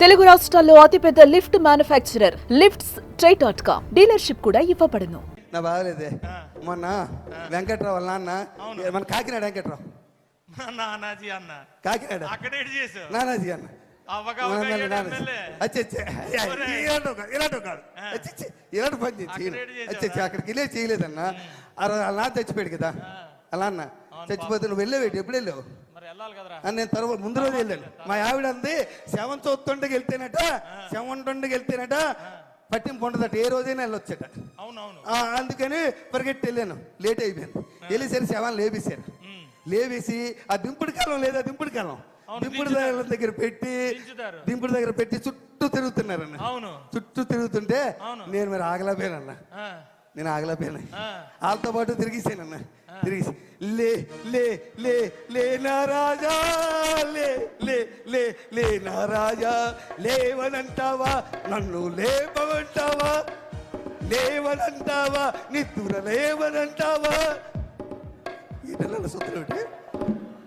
తెలుగు రాష్ట్రాల్లో అతిపెద్ద lift manufacturer lifts try dot com dealership కూడా ఇవ్వబడును. నా బాగలేదే మొన్న వెంకట్రావు నాన్న మన కాకినాడ వెంకట్రావు. నానాజీ అన్న. కాకినాడ. అక్కడేటి చేసావు? నానాజీ అన్న. ఇలాంటి పని అక్కడ. అక్కడికి వెళ్ళే చేయలేదన్న. నాన్న చచ్చిపోయాడు కదా. అలా అన్న చచ్చిపోతే నువ్వు వెళ్ళేవేటి? ఎప్పుడు వెళ్ళావు? అని నేను తర్వాత ముందు రోజు వెళ్ళాను. మా ఆవిడ అంది శవం చూస్తుండకి వెళ్తేనట శవం ఉంటుండకి వెళ్తేనట పట్టింపు ఉండదట ఏ రోజైనా వెళ్ళొచ్చట. అవునవును. అందుకని పరిగెట్టి వెళ్ళాను. లేట్ అయిపోయాను వెళ్ళేసరి శవాన్ని లేపేశారు. లేవేసి ఆ దింపుడు కాలం లేదా దింపుడు కాలం. దింపుడు. దగ్గర దగ్గర పెట్టి. దింపుడు దగ్గర పెట్టి చుట్టూ తిరుగుతున్నారన్న. చుట్టూ తిరుగుతుంటే. నేను మరి ఆ, నేను ఆగలేకపోయాను. వాళ్ళతో పాటు తిరిగిసానన్న తిరిగి లే లే లే లే నా రాజా లే లే లే లే నా రాజా లేవనంటావా నన్ను లేపమంటావా? లేవనంటావా నిద్ర లేవనంటావా? ఏంటన్నా అలా సూత్రం పెట్టి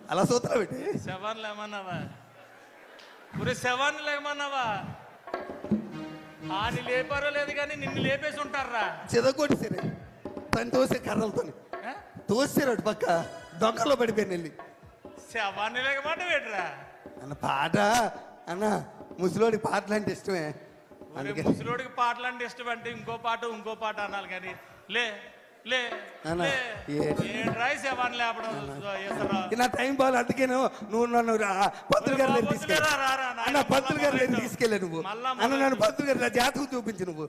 అలా సూత్రం పెట్టి శవాన్ని లేమన్నావా? ఒరే శవాన్ని లేమన్నావా? ఆని లేపారో లేదు కానీ నిన్ను లేపేసి ఉంటారా చెదగొట్టేసారు తను తోసే కర్రలతో తోసారు అటు పక్క. దొంగలో పడిపోయాను వెళ్ళి శవాన్ని లేకమాట వేటరా అన్న పాట. అన్న ముసలోడి పాటలు అంటే ఇష్టమే ముసలోడికి పాటలు అంటే ఇష్టం అంటే ఇంకో పాట ఇంకో పాట అనాలి కానీ. లే నా టైం నువ్వు నన్ను గారి తీసుకెళ్ళి. నాయనా, అన్న గారి తీసుకెళ్ళా నువ్వు. అన్న నన్ను గారి జాతకం చూపించు నువ్వు.